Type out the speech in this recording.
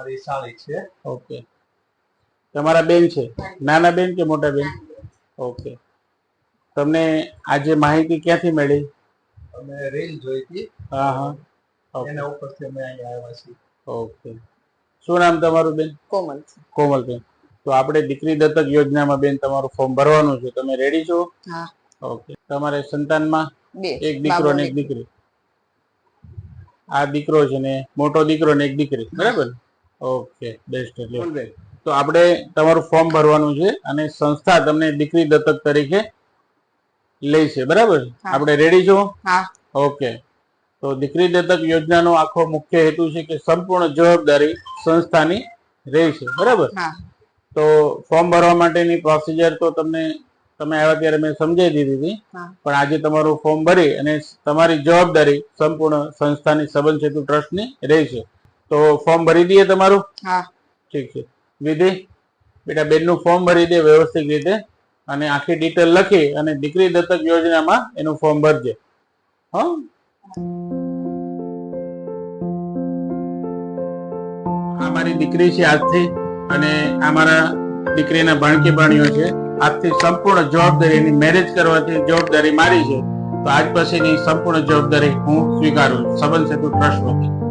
સાળી છે. ઓકે. તમારા બેન છે? નાના બેન કે મોટા બેન? ઓકે. તમને આજે માહિતી ક્યાંથી મળી? અમે રીલ જોઈ હતી. હા હા. એના ઉપરથી અમે અહીંયા આવ્યા છીએ. ઓકે. શું નામ તમારું બેન? કોમલ કોમલ બેન. તો આપણે દીકરી દત્તક યોજનામાં બેન તમારું ફોર્મ ભરવાનું છે. તમે રેડી છો? હા. ઓકે. તમારે સંતાનમાં એક દીકરો ને એક દીકરી. આ દીકરો છે ને મોટો દીકરો ને એક દીકરી. બરાબર? ઓકે બેસ્ટ એટલે. તો આપણે તમારું ફોર્મ ભરવાનું છે અને સંસ્થા તમને દીકરી દત્તક તરીકે લેશે બરાબર? આપણે રેડી છો? ઓકે તો દીકરી દત્તક યોજનાનો આખો મુખ્ય હેતુ છે કે સંપૂર્ણ જવાબદારી સંસ્થાની રહેશે બરાબર? તો ફોર્મ ભરવા માટેની પ્રોસિજર તો તમને તમે આવ્યા ત્યારે મેં સમજાવી દીધી હતી. પણ આજે તમારું ફોર્મ ભરી અને તમારી જવાબદારી સંપૂર્ણ સંસ્થાની સંબંધ સેતુ ટ્રસ્ટની રહેશે તો ફોર્મ ભરી દઈએ તમારું? હા. ઠીક છે. વિધિ બેટા બેનનું ફોર્મ ભરી દે વ્યવસ્થિત રીતે અને આખી ડિટેલ લખી અને દીકરી દત્તક યોજનામાં એનું ફોર્મ ભરજે. હા? આ મારી દીકરી છે આજથી અને આ મારા દીકરીના ભાણકી ભાણીઓ છે. આજથી સંપૂર્ણ જવાબદારી એની મેરેજ કરવાથી જવાબદારી મારી છે. તો આજ પછીની સંપૂર્ણ જવાબદારી હું સ્વીકારું સંબંધ સેતુ ટ્રસ્ટ વતી